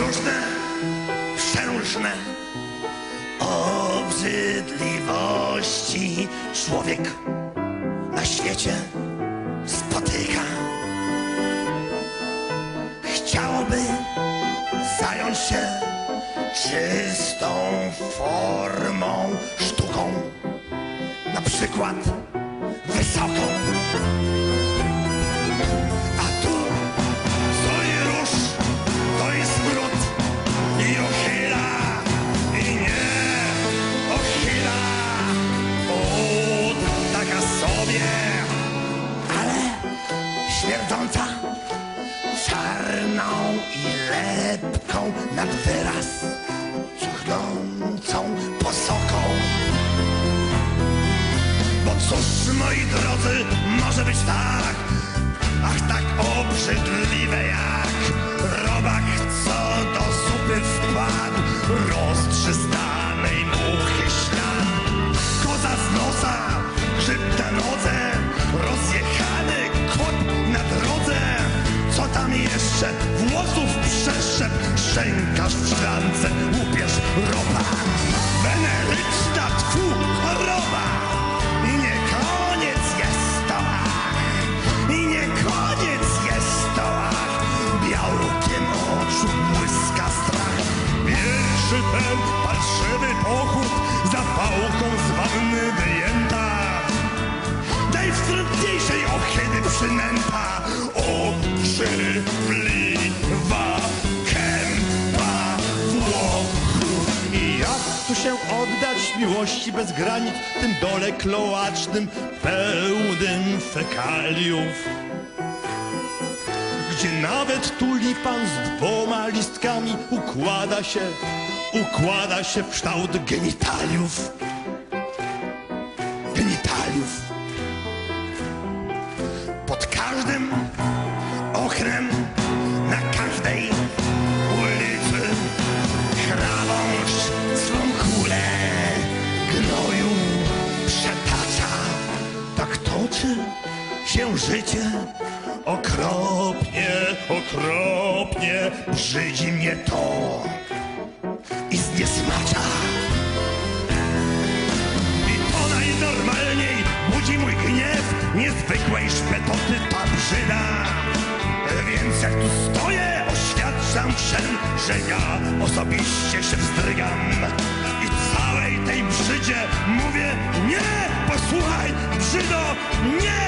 różne, przeróżne obrzydliwości człowiek na świecie spotyka. Chciałoby zająć się czystą formą, sztuką, na przykład śmierdząca czarną i lepką nad wyraz, cuchnącą posoką. Bo cóż, moi drodzy, może być tak, ach tak obrzydliwe jak robak, co do zupy wpadł, roztrzystanej jeszcze? Włosów przeszczep, szczękasz w szklance, łupiesz ropa. Weneryczna tfu, choroba. I nie koniec jest to ach, i nie koniec jest to ach. Białkiem oczu błyska strach. Pierwszy ten parszywy pochód za pałką z wanny wyjęta. Najwstrętniejszej ochydy przynęta Okrzypliwa się oddać miłości bez granic tym dole kloacznym, pełnym fekaliów? Gdzie nawet tulipan z dwoma listkami układa się, układa się w kształt genitaliów. Życie? Okropnie, okropnie brzydzi mnie to. I zniesmacza. I to najnormalniej budzi mój gniew Niezwykłej szpetoty ta brzyda Więc jak tu stoję, oświadczam wszem Że ja osobiście się wzdrygam. I całej tej brzydzie mówię Nie, posłuchaj, brzydo Nie,